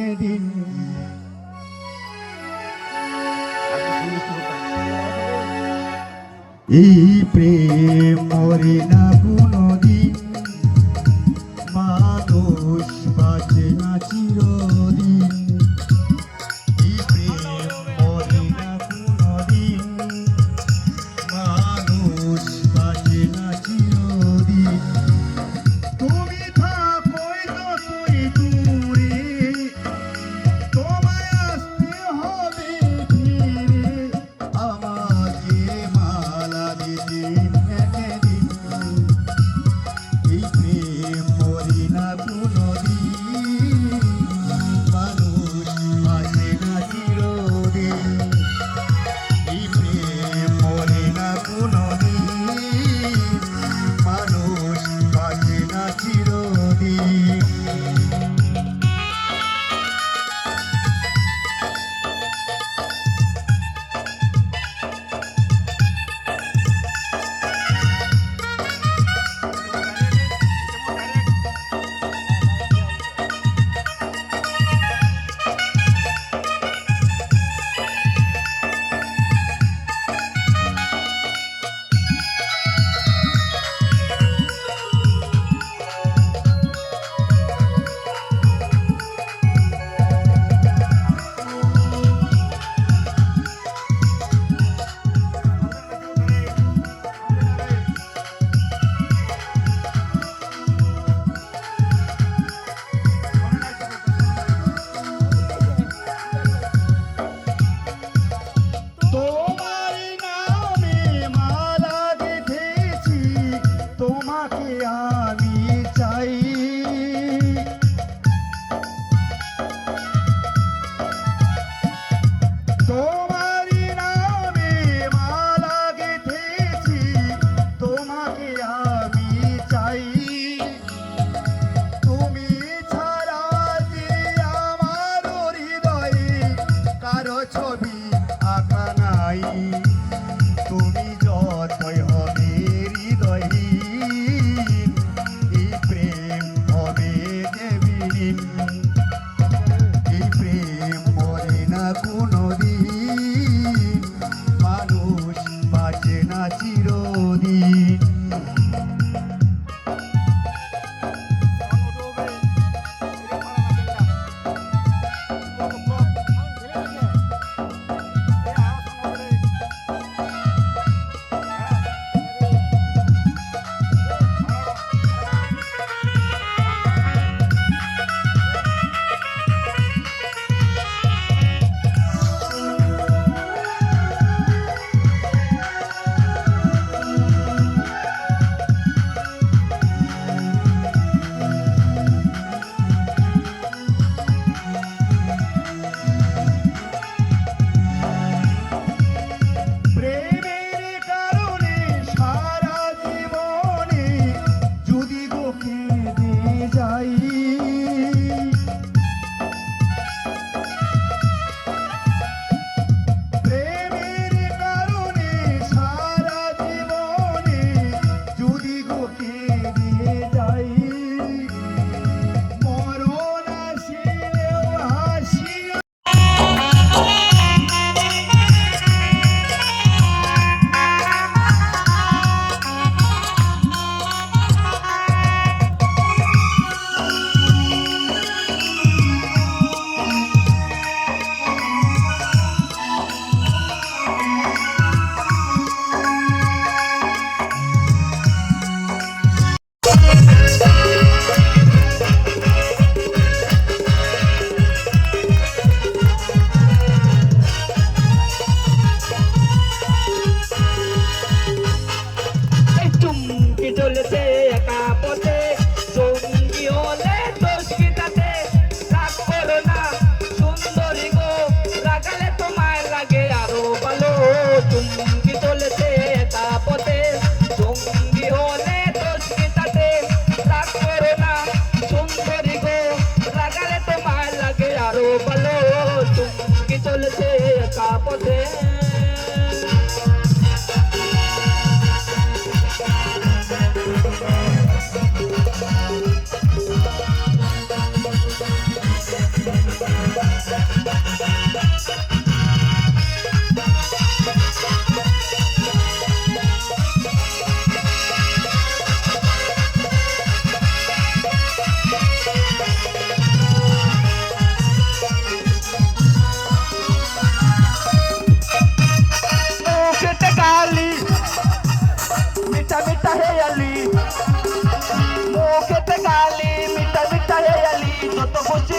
একদিন এই প্রেম মরে না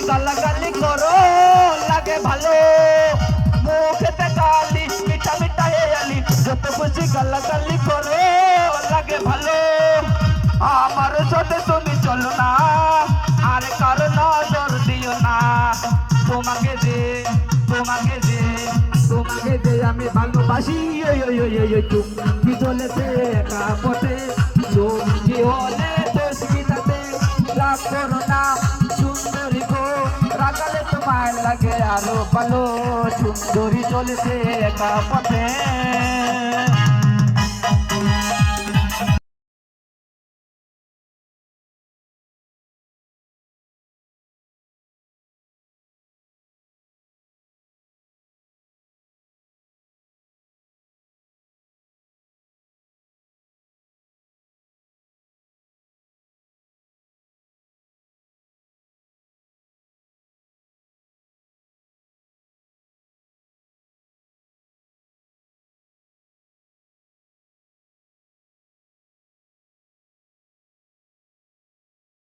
গালাগালি করো, লাগে ভালো। মুখেতে গালি মিঠা মিঠা হেয়ালি যত খুশি গালাগালি করো, লাগে ভালো। আমার সাথে তুমি চলো না, আর কারও নজর দিও না। তোমাকে যে তোমাকে যে তোমাকে যে আমি ভালোবাসি, ওই ওই ওই ওই তুমি চলেছে একা পথে? তুমি হলে গীতাতে রাগ করো না, সুন্দরী রাগালে তোমার লাগে আলো পালো সুন্দরী চলছে একা পথে।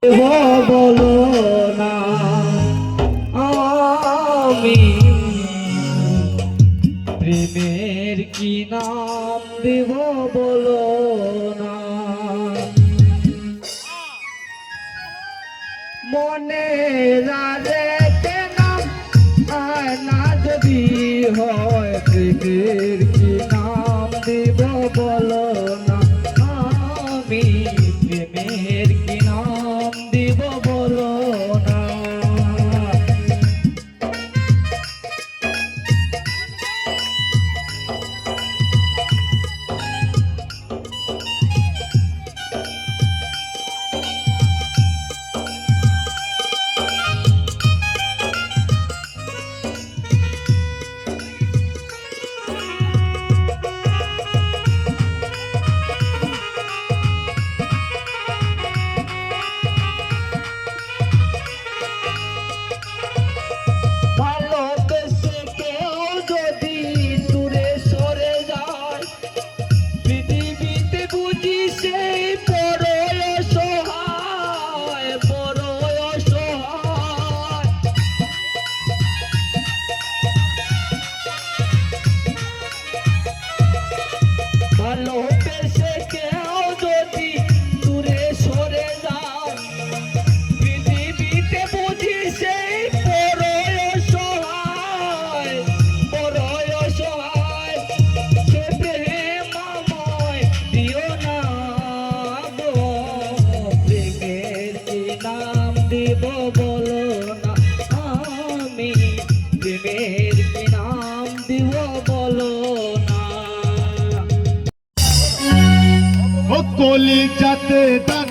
বলো না, আমি প্রেমের কি নাম দেব বলো না? মনে রেখে নাম না যদি হয় প্রেমের কলি যাতে দাগ